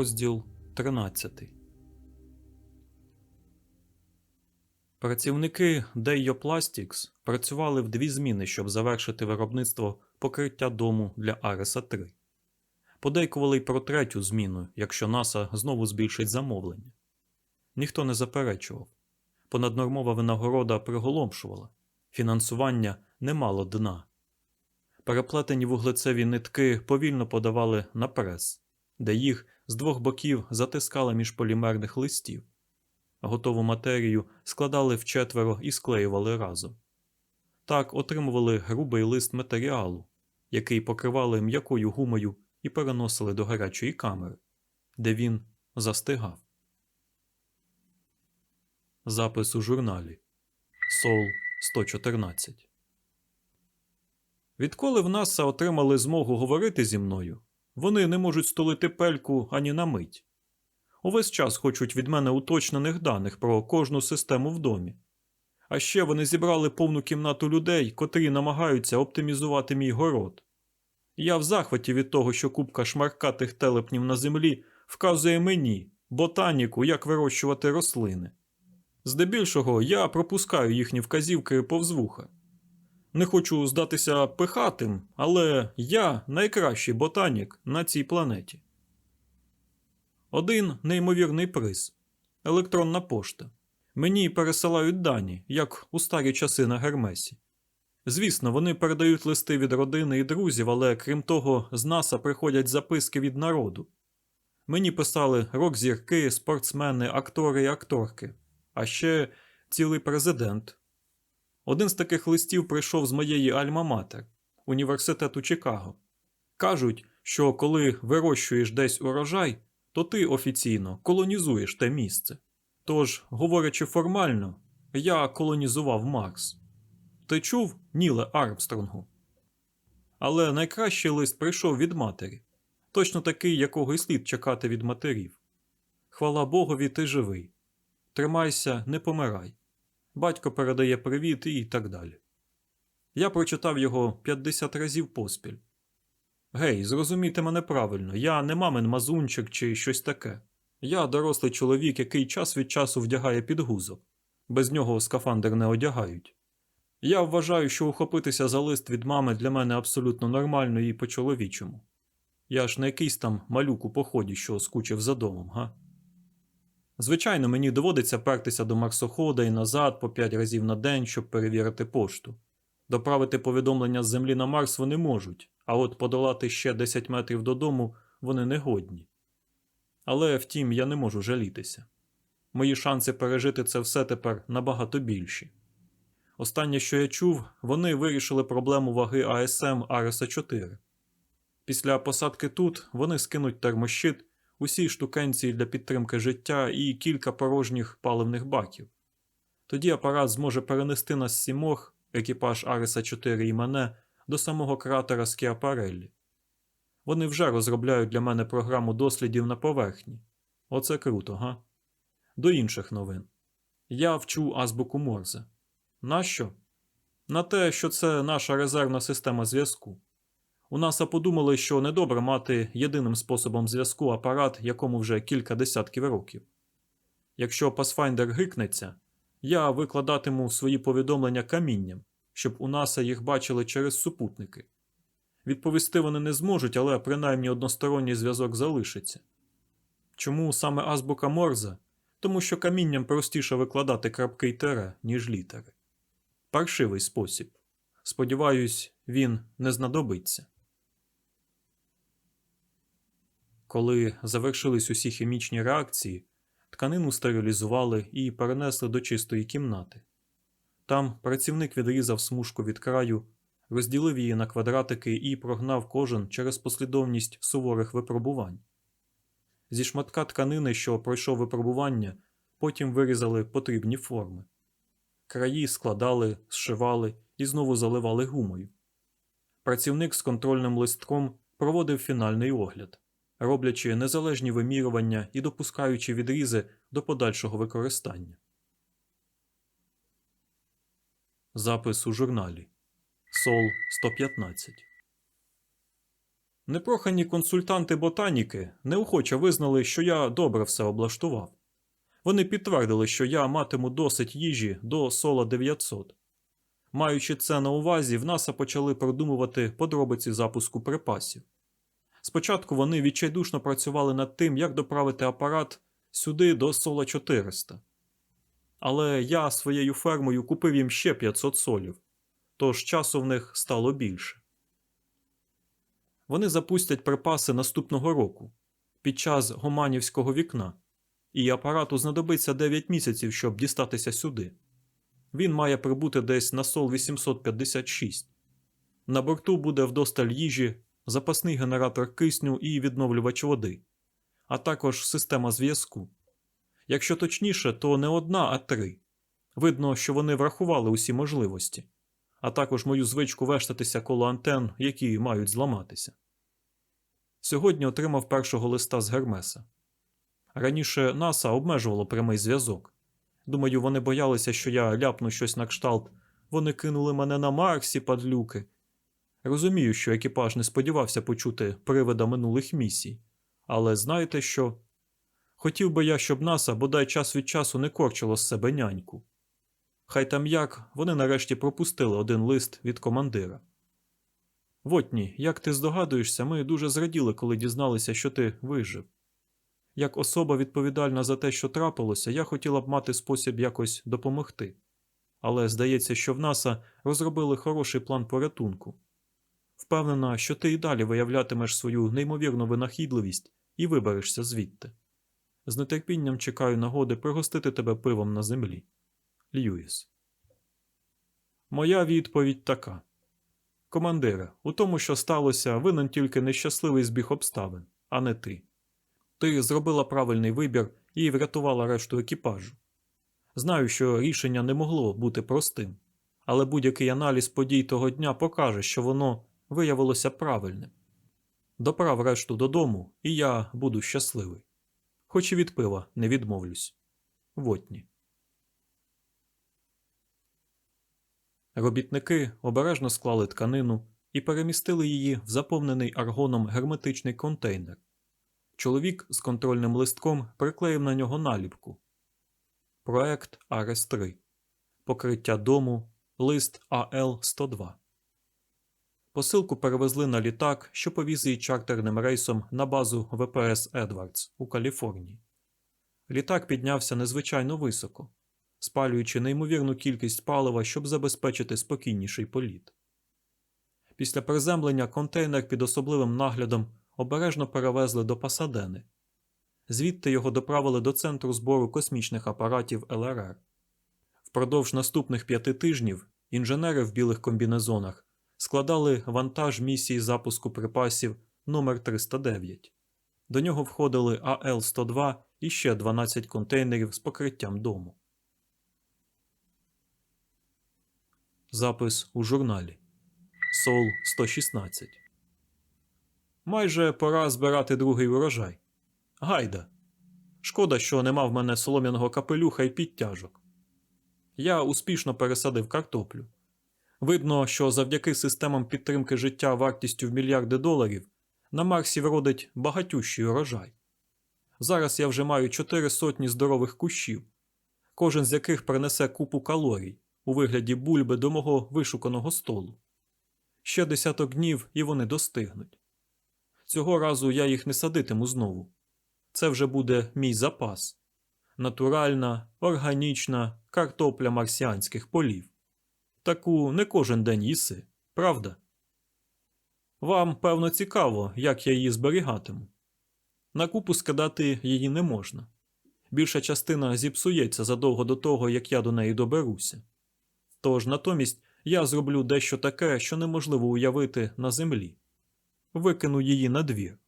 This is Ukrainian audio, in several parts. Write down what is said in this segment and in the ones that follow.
Розділ 13 Працівники Deio Plastics працювали в дві зміни, щоб завершити виробництво покриття дому для Ареса 3. Подейкували й про третю зміну, якщо НАСА знову збільшить замовлення. Ніхто не заперечував. Понаднормова винагорода приголомшувала. Фінансування не мало дна. Переплетені вуглецеві нитки повільно подавали на прес, де їх з двох боків затискали між полімерних листів. Готову матерію складали вчетверо і склеювали разом. Так отримували грубий лист матеріалу, який покривали м'якою гумою і переносили до гарячої камери, де він застигав. Запис у журналі Сол 114 Відколи в НАСА отримали змогу говорити зі мною, вони не можуть столити пельку ані на мить. Увесь час хочуть від мене уточнених даних про кожну систему в домі. А ще вони зібрали повну кімнату людей, котрі намагаються оптимізувати мій город. Я в захваті від того, що купка шмаркатих телепнів на землі вказує мені, ботаніку, як вирощувати рослини. Здебільшого я пропускаю їхні вказівки повз вуха. Не хочу здатися пихатим, але я найкращий ботанік на цій планеті. Один неймовірний приз електронна пошта. Мені пересилають дані, як у старі часи на Гермесі. Звісно, вони передають листи від родини і друзів, але крім того, з НАСА приходять записки від народу. Мені писали рок-зірки, спортсмени, актори і акторки, а ще цілий президент. Один з таких листів прийшов з моєї Альма-Матер, університету Чикаго. Кажуть, що коли вирощуєш десь урожай, то ти офіційно колонізуєш те місце. Тож, говорячи формально, я колонізував Марс. Ти чув, Ніле Армстронгу? Але найкращий лист прийшов від матері, точно такий, якого й слід чекати від матерів. Хвала Богові, ти живий. Тримайся, не помирай. Батько передає привіт і так далі. Я прочитав його 50 разів поспіль. Гей, зрозумійте мене правильно, я не мамин мазунчик чи щось таке. Я дорослий чоловік, який час від часу вдягає підгузок. Без нього скафандр не одягають. Я вважаю, що ухопитися за лист від мами для мене абсолютно нормально і по-чоловічому. Я ж не якийсь там малюк у поході, що скучив за домом, га? Звичайно, мені доводиться пертися до марсохода і назад по п'ять разів на день, щоб перевірити пошту. Доправити повідомлення з землі на Марс вони можуть, а от подолати ще 10 метрів додому вони не годні. Але втім, я не можу жалітися. Мої шанси пережити це все тепер набагато більші. Останнє, що я чув, вони вирішили проблему ваги АСМ Ареса 4. Після посадки тут вони скинуть термощит, усі штукенції для підтримки життя і кілька порожніх паливних баків. Тоді апарат зможе перенести нас сімох, екіпаж Ареса 4 і мене, до самого кратера Скіапареллі. Вони вже розробляють для мене програму дослідів на поверхні. Оце круто, га? До інших новин. Я вчу азбуку Морзе. Нащо? На те, що це наша резервна система зв'язку. У НАСА подумали, що недобре мати єдиним способом зв'язку апарат, якому вже кілька десятків років. Якщо Pathfinder гикнеться, я викладатиму свої повідомлення камінням, щоб у НАСА їх бачили через супутники. Відповісти вони не зможуть, але принаймні односторонній зв'язок залишиться. Чому саме азбука Морзе? Тому що камінням простіше викладати крапки й тере, ніж літери. Паршивий спосіб. Сподіваюсь, він не знадобиться. Коли завершились усі хімічні реакції, тканину стерилізували і перенесли до чистої кімнати. Там працівник відрізав смужку від краю, розділив її на квадратики і прогнав кожен через послідовність суворих випробувань. Зі шматка тканини, що пройшов випробування, потім вирізали потрібні форми. Краї складали, зшивали і знову заливали гумою. Працівник з контрольним листком проводив фінальний огляд, роблячи незалежні вимірювання і допускаючи відрізи до подальшого використання. Запис у журналі Сол 115 Непрохані консультанти ботаніки неохоче визнали, що я добре все облаштував. Вони підтвердили, що я матиму досить їжі до Сола 900. Маючи це на увазі, в НАСА почали продумувати подробиці запуску припасів. Спочатку вони відчайдушно працювали над тим, як доправити апарат сюди до Сола 400. Але я своєю фермою купив їм ще 500 солів, тож часу в них стало більше. Вони запустять припаси наступного року під час гоманівського вікна, і апарату знадобиться 9 місяців, щоб дістатися сюди. Він має прибути десь на сол 856. На борту буде вдосталь їжі, запасний генератор кисню і відновлювач води, а також система зв'язку. Якщо точніше, то не одна, а три. Видно, що вони врахували усі можливості, а також мою звичку вештатися коло антен, які мають зламатися. Сьогодні отримав першого листа з Гермеса. Раніше НАСА обмежувало прямий зв'язок. Думаю, вони боялися, що я ляпну щось на кшталт. Вони кинули мене на Марсі, падлюки. Розумію, що екіпаж не сподівався почути привида минулих місій, але знаєте що? Хотів би я, щоб НАСА бодай час від часу не корчило з себе няньку. Хай там як, вони нарешті пропустили один лист від командира. Вотні, як ти здогадуєшся, ми дуже зраділи, коли дізналися, що ти вижив. Як особа відповідальна за те, що трапилося, я хотіла б мати спосіб якось допомогти. Але здається, що в НАСА розробили хороший план порятунку. Впевнена, що ти і далі виявлятимеш свою неймовірну винахідливість і виберешся звідти. З нетерпінням чекаю нагоди пригостити тебе пивом на землі. Льюіс. Моя відповідь така. Командире, у тому, що сталося, винен тільки нещасливий збіг обставин, а не ти. Ти зробила правильний вибір і врятувала решту екіпажу. Знаю, що рішення не могло бути простим, але будь-який аналіз подій того дня покаже, що воно виявилося правильним. Доправ решту додому, і я буду щасливий. Хоч і від пива не відмовлюсь. Вотні. Робітники обережно склали тканину і перемістили її в заповнений аргоном герметичний контейнер. Чоловік з контрольним листком приклеїв на нього наліпку. Проект Арес 3. Покриття дому. Лист АЛ 102. Посилку перевезли на літак, що повіз її чартерним рейсом на базу ВПС Едвардс у Каліфорнії. Літак піднявся незвичайно високо, спалюючи неймовірну кількість палива, щоб забезпечити спокійніший політ. Після приземлення контейнер під особливим наглядом обережно перевезли до Пасадени. Звідти його доправили до центру збору космічних апаратів ЛРР. Впродовж наступних п'яти тижнів інженери в білих комбінезонах складали вантаж місії запуску припасів номер 309 До нього входили АЛ-102 і ще 12 контейнерів з покриттям дому. Запис у журналі Сол 116 Майже пора збирати другий урожай. Гайда. Шкода, що нема в мене солом'яного капелюха і підтяжок. Я успішно пересадив картоплю. Видно, що завдяки системам підтримки життя вартістю в мільярди доларів на Марсі вродить багатющий урожай. Зараз я вже маю чотири сотні здорових кущів, кожен з яких принесе купу калорій у вигляді бульби до мого вишуканого столу. Ще десяток днів і вони достигнуть. Цього разу я їх не садитиму знову. Це вже буде мій запас натуральна, органічна картопля марсіанських полів. Таку не кожен день їси, правда? Вам, певно, цікаво, як я її зберігатиму. На купу скидати її не можна. Більша частина зіпсується задовго до того, як я до неї доберуся. Тож натомість я зроблю дещо таке, що неможливо уявити на землі викину її на двір.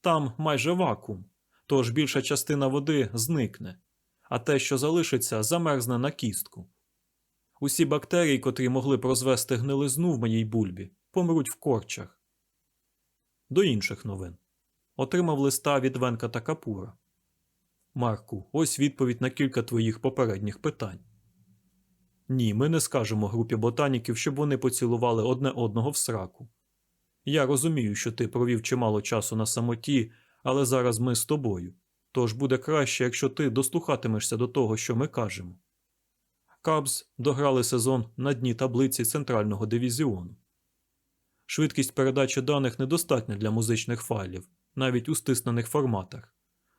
Там майже вакуум, тож більша частина води зникне, а те, що залишиться, замерзне на кістку. Усі бактерії, котрі могли б розвести гнилизну в моїй бульбі, помруть в корчах. До інших новин отримав листа від Венка та Капура. Марку, ось відповідь на кілька твоїх попередніх питань. Ні, ми не скажемо групі ботаніків, щоб вони поцілували одне одного в сраку. Я розумію, що ти провів чимало часу на самоті, але зараз ми з тобою. Тож буде краще, якщо ти дослухатимешся до того, що ми кажемо. Кабз дограли сезон на дні таблиці центрального дивізіону. Швидкість передачі даних недостатня для музичних файлів, навіть у стиснених форматах.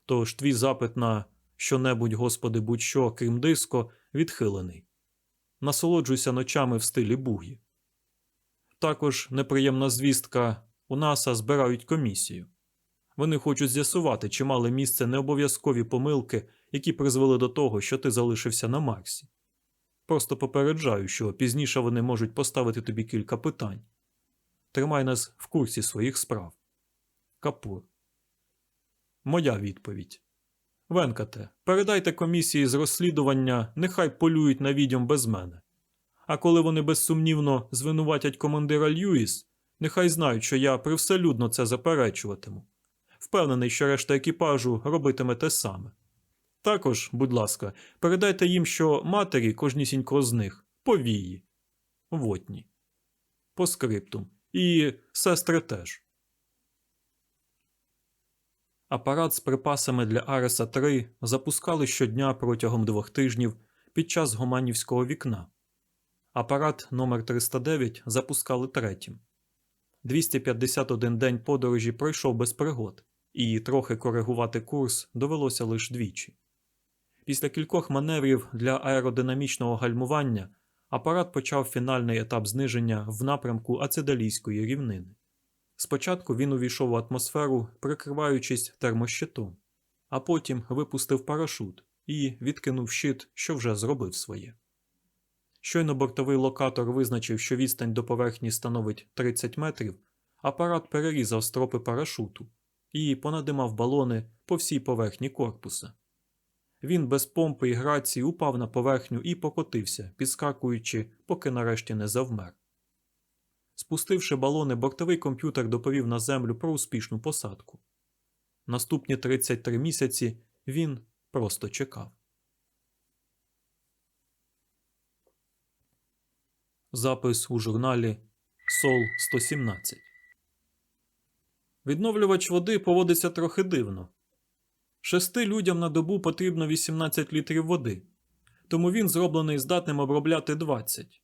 Тож твій запит на що-небудь, господи, будь-що, крім диско, відхилений. Насолоджуйся ночами в стилі бугі. Також неприємна звістка у НАСА збирають комісію. Вони хочуть з'ясувати, чи мали місце необов'язкові помилки, які призвели до того, що ти залишився на Марсі. Просто попереджаю, що пізніше вони можуть поставити тобі кілька питань. Тримай нас в курсі своїх справ. Капур. Моя відповідь. Венкате, передайте комісії з розслідування, нехай полюють на відьом без мене. А коли вони безсумнівно звинуватять командира Льюіс, нехай знають, що я привселюдно це заперечуватиму. Впевнений, що решта екіпажу робитиме те саме. Також, будь ласка, передайте їм, що матері кожнісінько з них повії. Вотні. По скриптум. І сестри теж. Апарат з припасами для Ареса 3 запускали щодня протягом двох тижнів під час гоманівського вікна. Апарат номер 309 запускали третім. 251 день подорожі пройшов без пригод, і трохи коригувати курс довелося лише двічі. Після кількох маневрів для аеродинамічного гальмування апарат почав фінальний етап зниження в напрямку ацидалійської рівнини. Спочатку він увійшов у атмосферу, прикриваючись термощитом, а потім випустив парашут і відкинув щит, що вже зробив своє. Щойно бортовий локатор визначив, що відстань до поверхні становить 30 метрів, апарат перерізав стропи парашуту і понадимав балони по всій поверхні корпуса. Він без помпи і грації упав на поверхню і покотився, підскакуючи, поки нарешті не завмер. Спустивши балони, бортовий комп'ютер доповів на землю про успішну посадку. Наступні 33 місяці він просто чекав. Запис у журналі Сол 117 Відновлювач води поводиться трохи дивно. Шести людям на добу потрібно 18 літрів води, тому він зроблений здатним обробляти 20.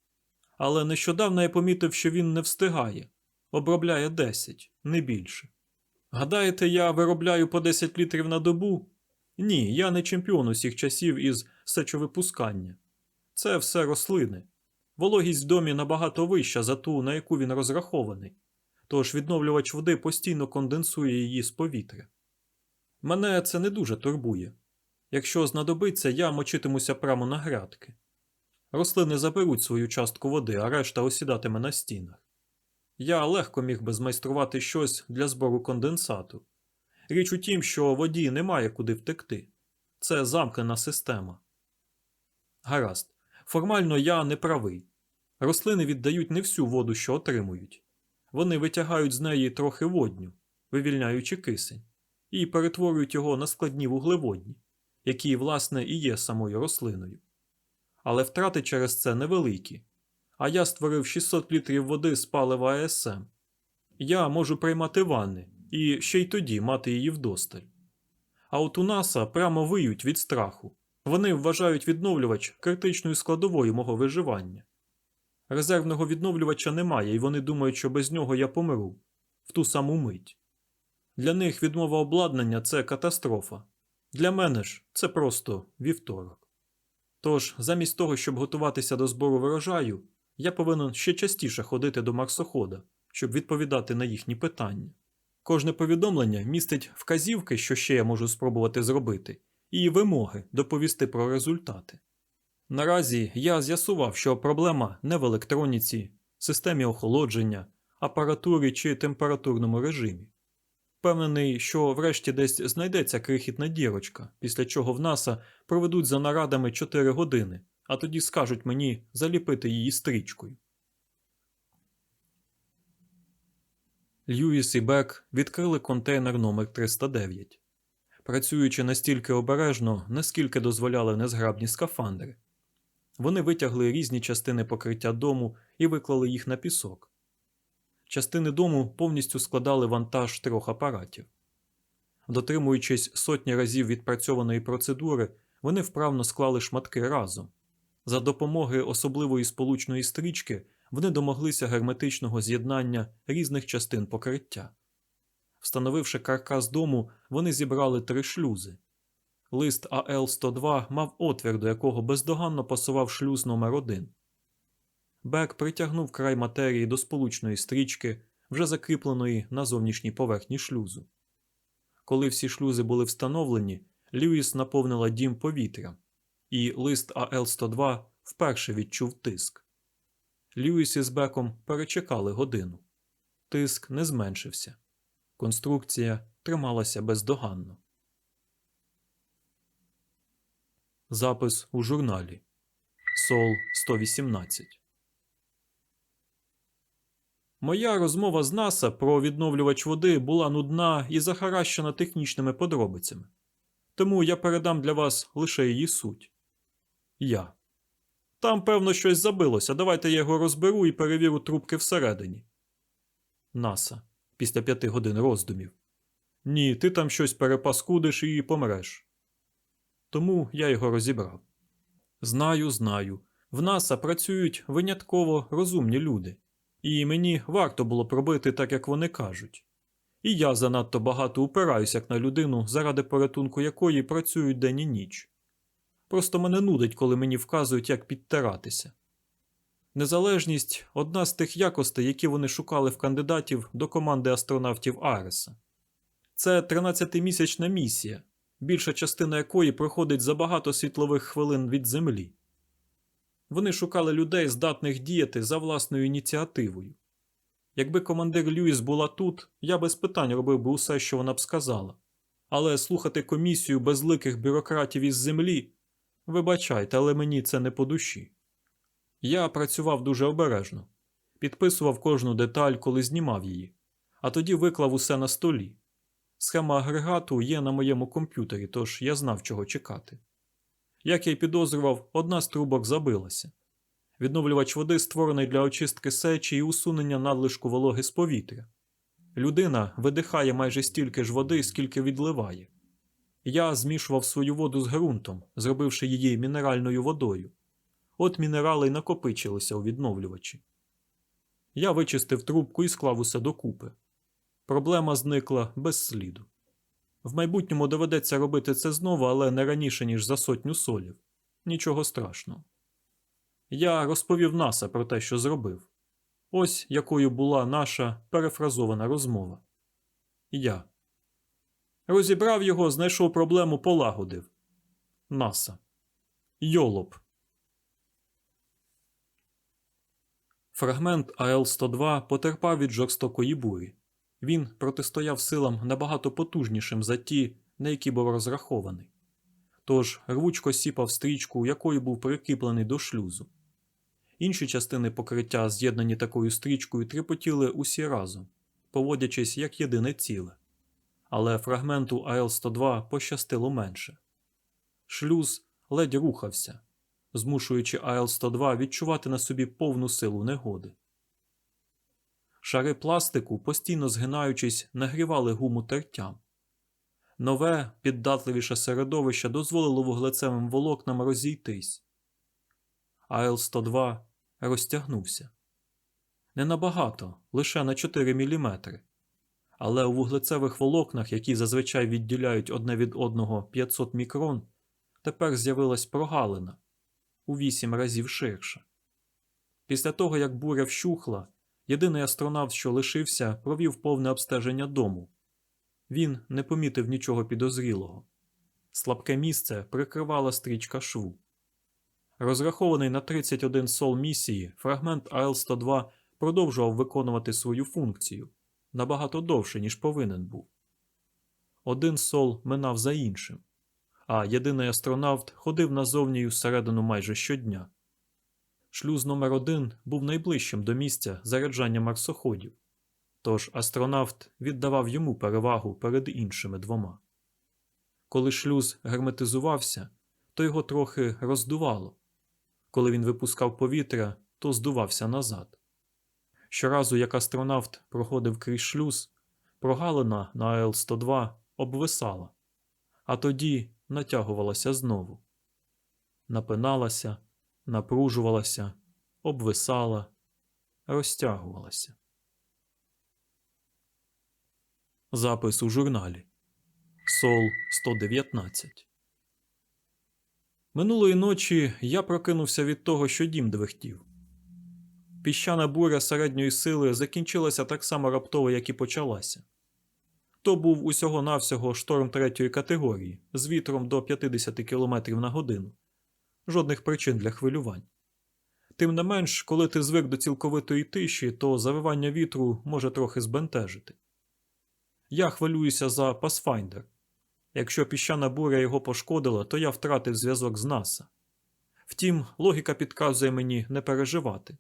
Але нещодавно я помітив, що він не встигає, обробляє 10, не більше. Гадаєте, я виробляю по 10 літрів на добу? Ні, я не чемпіон усіх часів із сечовипускання. Це все рослини. Вологість в домі набагато вища за ту, на яку він розрахований, тож відновлювач води постійно конденсує її з повітря. Мене це не дуже турбує. Якщо знадобиться, я мочитимуся прямо на грядки. Рослини заберуть свою частку води, а решта осідатиме на стінах. Я легко міг би змайструвати щось для збору конденсату. Річ у тім, що воді немає куди втекти. Це замкнена система. Гаразд. Формально я не правий. Рослини віддають не всю воду, що отримують. Вони витягають з неї трохи водню, вивільняючи кисень, і перетворюють його на складні вуглеводні, які, власне, і є самою рослиною. Але втрати через це невеликі. А я створив 600 літрів води з палива АСМ. Я можу приймати ванни і ще й тоді мати її вдосталь. А от у НАСА прямо виють від страху. Вони вважають відновлювач критичною складовою мого виживання. Резервного відновлювача немає, і вони думають, що без нього я помру в ту саму мить. Для них відмова обладнання це катастрофа. Для мене ж це просто вівторок. Тож, замість того, щоб готуватися до збору врожаю, я повинен ще частіше ходити до марсохода, щоб відповідати на їхні питання. Кожне повідомлення містить вказівки, що ще я можу спробувати зробити, і вимоги доповісти про результати. Наразі я з'ясував, що проблема не в електроніці, системі охолодження, апаратурі чи температурному режимі. Впевнений, що врешті десь знайдеться крихітна дірочка, після чого в НАСА проведуть за нарадами 4 години, а тоді скажуть мені заліпити її стрічкою. Льюіс і Бек відкрили контейнер номер 309 працюючи настільки обережно, наскільки дозволяли незграбні скафандри. Вони витягли різні частини покриття дому і виклали їх на пісок. Частини дому повністю складали вантаж трьох апаратів. Дотримуючись сотні разів відпрацьованої процедури, вони вправно склали шматки разом. За допомоги особливої сполучної стрічки вони домоглися герметичного з'єднання різних частин покриття. Встановивши каркас дому, вони зібрали три шлюзи. Лист АЛ-102 мав отвір, до якого бездоганно пасував шлюз номер 1 Бек притягнув край матерії до сполучної стрічки, вже закріпленої на зовнішній поверхні шлюзу. Коли всі шлюзи були встановлені, Льюіс наповнила дім повітрям, і лист АЛ-102 вперше відчув тиск. Льюіс із Беком перечекали годину. Тиск не зменшився. Конструкція трималася бездоганно. Запис у журналі Сол 118 Моя розмова з НАСА про відновлювач води була нудна і захаращена технічними подробицями. Тому я передам для вас лише її суть. Я. Там, певно, щось забилося. Давайте я його розберу і перевірю трубки всередині. НАСА. Після п'яти годин роздумів. Ні, ти там щось перепаскудиш і помреш. Тому я його розібрав. Знаю, знаю. В НАСА працюють винятково розумні люди. І мені варто було пробити так, як вони кажуть. І я занадто багато упираюсь як на людину, заради порятунку якої працюють день і ніч. Просто мене нудить, коли мені вказують, як підтиратися. Незалежність одна з тих якостей, які вони шукали в кандидатів до команди астронавтів Ареса. Це 13-місячна місія, більша частина якої проходить за багато світлових хвилин від Землі. Вони шукали людей, здатних діяти за власною ініціативою. Якби командир Льюіс була тут, я без питань робив би усе, що вона б сказала. Але слухати комісію безликих бюрократів із землі вибачайте, але мені це не по душі. Я працював дуже обережно, підписував кожну деталь, коли знімав її, а тоді виклав усе на столі. Схема агрегату є на моєму комп'ютері, тож я знав, чого чекати. Як я й підозрював, одна з трубок забилася. Відновлювач води створений для очистки сечі і усунення надлишку вологи з повітря. Людина видихає майже стільки ж води, скільки відливає. Я змішував свою воду з ґрунтом, зробивши її мінеральною водою. От мінерали й накопичилися у відновлювачі. Я вичистив трубку і склав усе докупи. Проблема зникла без сліду. В майбутньому доведеться робити це знову, але не раніше, ніж за сотню солів. Нічого страшного. Я розповів Наса про те, що зробив. Ось якою була наша перефразована розмова. Я. Розібрав його, знайшов проблему, полагодив. Наса. Йолоп. Фрагмент АЛ-102 потерпав від жорстокої бурі. Він протистояв силам набагато потужнішим за ті, на які був розрахований. Тож рвучко сіпав стрічку, якою був прикріплений до шлюзу. Інші частини покриття, з'єднані такою стрічкою, тріпотіли усі разом, поводячись як єдине ціле. Але фрагменту АЛ-102 пощастило менше. Шлюз ледь рухався, змушуючи АЛ-102 відчувати на собі повну силу негоди. Шари пластику, постійно згинаючись, нагрівали гуму тертям. Нове, піддатливіше середовище дозволило вуглецевим волокнам розійтись. АЛ-102 розтягнувся. Не набагато, лише на 4 мм. Але у вуглецевих волокнах, які зазвичай відділяють одне від одного 500 мікрон, тепер з'явилась прогалина у 8 разів ширша. Після того, як буря вщухла, Єдиний астронавт, що лишився, провів повне обстеження дому. Він не помітив нічого підозрілого. Слабке місце прикривала стрічка шву. Розрахований на 31 сол місії, фрагмент АЛ-102 продовжував виконувати свою функцію набагато довше, ніж повинен був. Один сол минав за іншим, а єдиний астронавт ходив назовні й усередину майже щодня. Шлюз номер 1 був найближчим до місця заряджання марсоходів, тож астронавт віддавав йому перевагу перед іншими двома. Коли шлюз герметизувався, то його трохи роздувало. Коли він випускав повітря, то здувався назад. Щоразу, як астронавт проходив крізь шлюз, прогалина на АЛ-102 обвисала, а тоді натягувалася знову. Напиналася, напружувалася, обвисала, розтягувалася. Запис у журналі Сол 119 Минулої ночі я прокинувся від того, що дім двихтів. Піщана буря середньої сили закінчилася так само раптово, як і почалася. То був усього навсього шторм третьої категорії з вітром до 50 км на годину. Жодних причин для хвилювань. Тим не менш, коли ти звик до цілковитої тиші, то завивання вітру може трохи збентежити. Я хвилююся за Pathfinder. Якщо піщана буря його пошкодила, то я втратив зв'язок з НАСА. Втім, логіка підказує мені не переживати.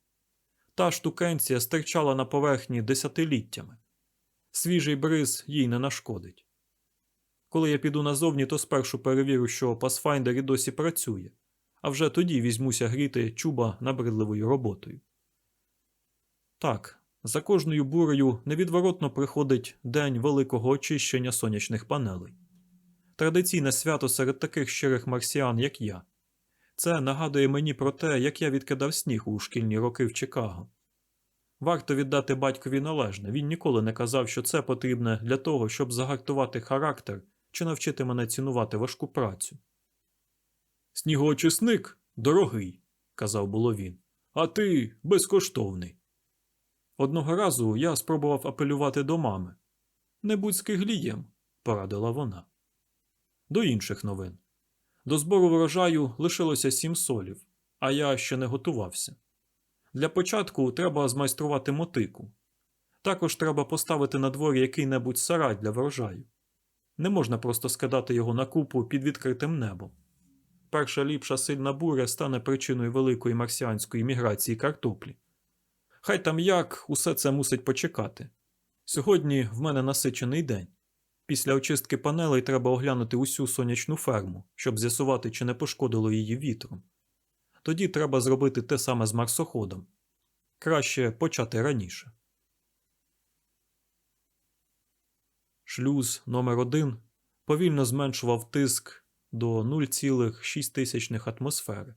Та штукенція стирчала на поверхні десятиліттями. Свіжий бриз їй не нашкодить. Коли я піду назовні, то спершу перевірю, що Pathfinder і досі працює, а вже тоді візьмуся гріти чуба набридливою роботою. Так, за кожною бурею невідворотно приходить день великого очищення сонячних панелей. Традиційне свято серед таких щирих марсіан, як я. Це нагадує мені про те, як я відкидав сніг у шкільні роки в Чикаго. Варто віддати батькові належне, він ніколи не казав, що це потрібне для того, щоб загартувати характер чи навчити мене цінувати важку працю. Снігоочисник дорогий, казав було він, а ти безкоштовний. Одного разу я спробував апелювати до мами. Не будь скиглієм, порадила вона. До інших новин. До збору врожаю лишилося сім солів, а я ще не готувався. Для початку треба змайструвати мотику. Також треба поставити на дворі який-небудь сарай для врожаю. Не можна просто скидати його на купу під відкритим небом. Перша ліпша сильна буря стане причиною великої марсіанської міграції картоплі. Хай там як усе це мусить почекати. Сьогодні в мене насичений день. Після очистки панелей треба оглянути усю сонячну ферму, щоб з'ясувати, чи не пошкодило її вітром. Тоді треба зробити те саме з марсоходом. Краще почати раніше. Шлюз номер 1 повільно зменшував тиск до 0,6 атмосфери.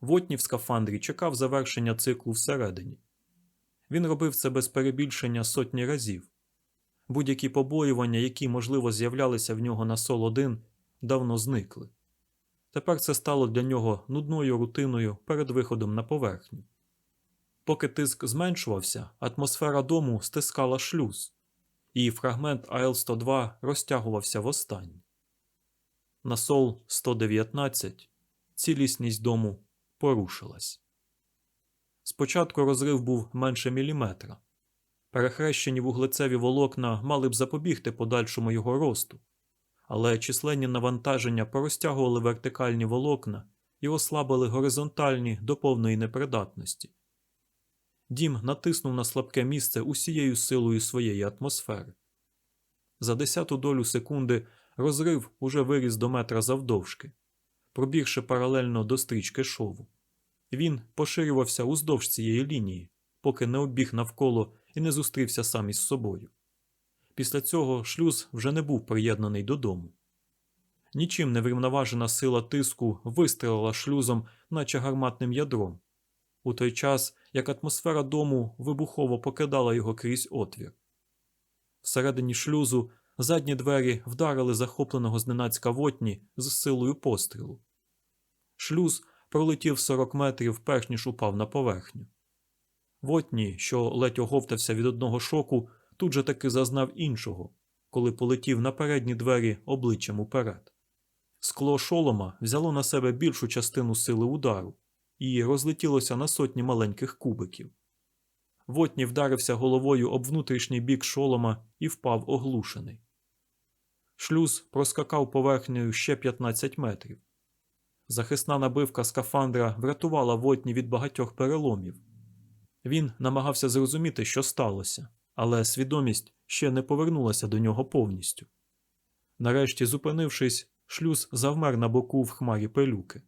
Вотні в скафандрі чекав завершення циклу всередині. Він робив це без перебільшення сотні разів. Будь-які побоювання, які, можливо, з'являлися в нього на сол 1 давно зникли. Тепер це стало для нього нудною рутиною перед виходом на поверхню. Поки тиск зменшувався, атмосфера дому стискала шлюз, і фрагмент АЛ-102 розтягувався востаннє. На сол 119 цілісність дому порушилась. Спочатку розрив був менше міліметра. Перехрещені вуглецеві волокна мали б запобігти подальшому його росту, але численні навантаження порозтягували вертикальні волокна і ослабили горизонтальні до повної непридатності. Дім натиснув на слабке місце усією силою своєї атмосфери. За десяту долю секунди розрив уже виріс до метра завдовжки, пробігши паралельно до стрічки шову. Він поширювався уздовж цієї лінії, поки не обіг навколо і не зустрівся сам із собою. Після цього шлюз вже не був приєднаний додому. Нічим не врівноважена сила тиску вистрелила шлюзом, наче гарматним ядром, у той час як атмосфера дому вибухово покидала його крізь отвір. Всередині шлюзу задні двері вдарили захопленого зненацька вотні з силою пострілу. Шлюз пролетів 40 метрів, перш ніж упав на поверхню. Вотні, що ледь оговтався від одного шоку, тут же таки зазнав іншого, коли полетів на передні двері обличчям уперед. Скло шолома взяло на себе більшу частину сили удару і розлетілося на сотні маленьких кубиків. Вотні вдарився головою об внутрішній бік шолома і впав оглушений. Шлюз проскакав поверхнею ще 15 метрів. Захисна набивка скафандра врятувала Вотні від багатьох переломів. Він намагався зрозуміти, що сталося, але свідомість ще не повернулася до нього повністю. Нарешті, зупинившись, шлюз завмер на боку в хмарі пилюки.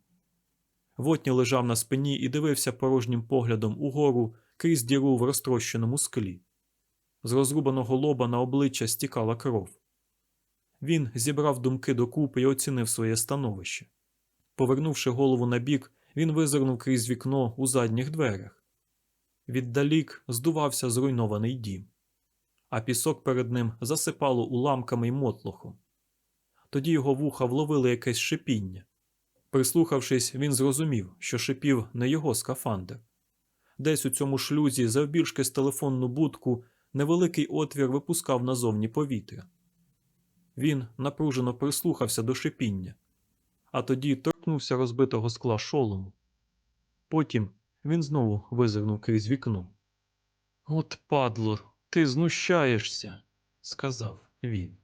Вотні лежав на спині і дивився порожнім поглядом угору крізь діру в розтрощеному склі. З розрубаного лоба на обличчя стікала кров. Він зібрав думки докупи і оцінив своє становище. Повернувши голову на бік, він визирнув крізь вікно у задніх дверях. Віддалік здувався зруйнований дім, а пісок перед ним засипало уламками й мотлохом. Тоді його вуха вловили якесь шипіння. Прислухавшись, він зрозумів, що шипів не його скафандр. Десь у цьому шлюзі, завбільшки з телефонну будку, невеликий отвір випускав назовні повітря. Він напружено прислухався до шипіння, а тоді торкнувся розбитого скла шолому. Потім він знову визирнув крізь вікно. От, падло, ти знущаєшся, сказав він.